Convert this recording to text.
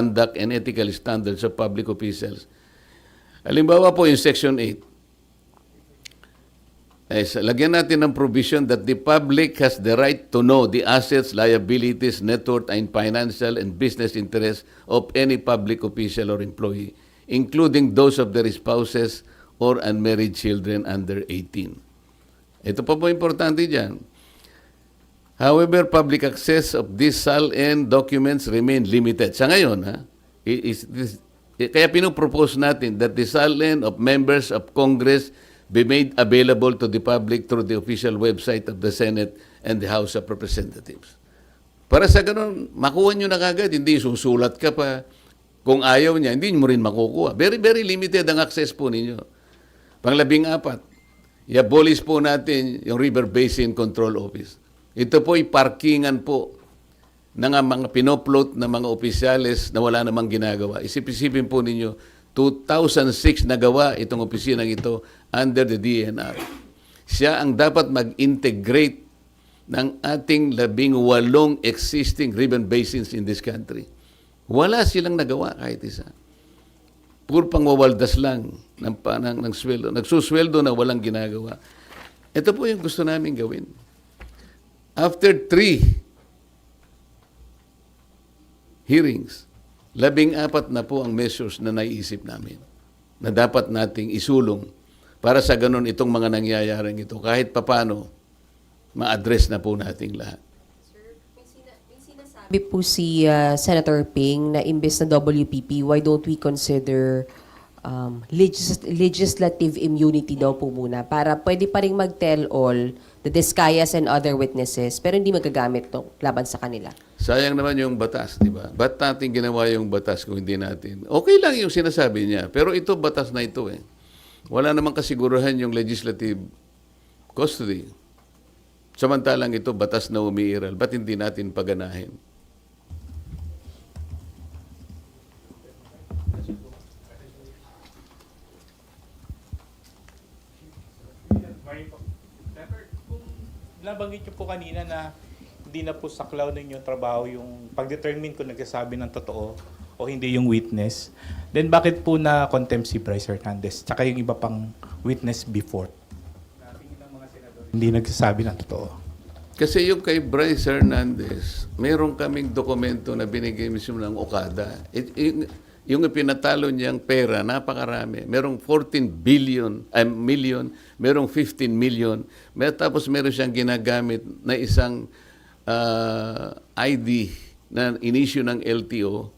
conduct and ethical standards of public officials. Halimbawa po yung Section 8, eh, sa- lagyan natin ng provision that the public has the right to know the assets, liabilities, net worth, and financial and business interests of any public official or employee, including those of their spouses or unmarried children under 18. Ito pa po importante dyan. However, public access of these SAL-N documents remain limited. Sa ngayon, ha, is, this, i- kaya pinopropose natin that the SAL-N of members of Congress be made available to the public through the official website of the Senate and the House of Representatives. Para sa ganun, makuha nyo na kagad, hindi susulat ka pa. Kung ayaw niya, hindi mo rin makukuha. Very, very limited ang access po ninyo. Panglabing apat, i-abolish po natin yung River Basin Control Office. Ito po ay parkingan po ng mga pinopload na mga opisyales na wala namang ginagawa. Isip-isipin po ninyo, 2006 na gawa itong opisinang ito under the DNR. Siya ang dapat mag-integrate ng ating labing walong existing ribbon basins in this country. Wala silang nagawa kahit isa. Puro pangwawaldas lang ng, ng, ng sweldo. Nagsusweldo na walang ginagawa. Ito po yung gusto namin gawin. After three hearings, labing apat na po ang measures na naiisip namin na dapat nating isulong para sa ganun itong mga nangyayaring ito. Kahit papano, ma-address na po nating lahat. Sabi po si uh, Senator Ping na imbes na WPP, why don't we consider um, legis- legislative immunity daw po muna para pwede pa rin mag-tell all the Discayas and other witnesses pero hindi magagamit to laban sa kanila. Sayang naman yung batas, di ba? Ba't natin ginawa yung batas kung hindi natin? Okay lang yung sinasabi niya, pero ito batas na ito eh. Wala namang kasiguruhan yung legislative custody. Samantalang ito batas na umiiral, ba't hindi natin paganahin? Pepper, kung nabanggit niyo po kanina na hindi na po saklaw ninyo trabaho yung pag-determine kung nagsasabi ng totoo o hindi yung witness, then bakit po na contempt si Bryce Hernandez tsaka yung iba pang witness before? Hindi nagsasabi ng totoo. Kasi yung kay Bryce Hernandez, meron kaming dokumento na binigay mismo ng Okada. It, yung, yung ipinatalo niyang pera, napakarami. Merong 14 billion, ay million, merong 15 million. Mer tapos meron siyang ginagamit na isang ah, ID na inisyu ng LTO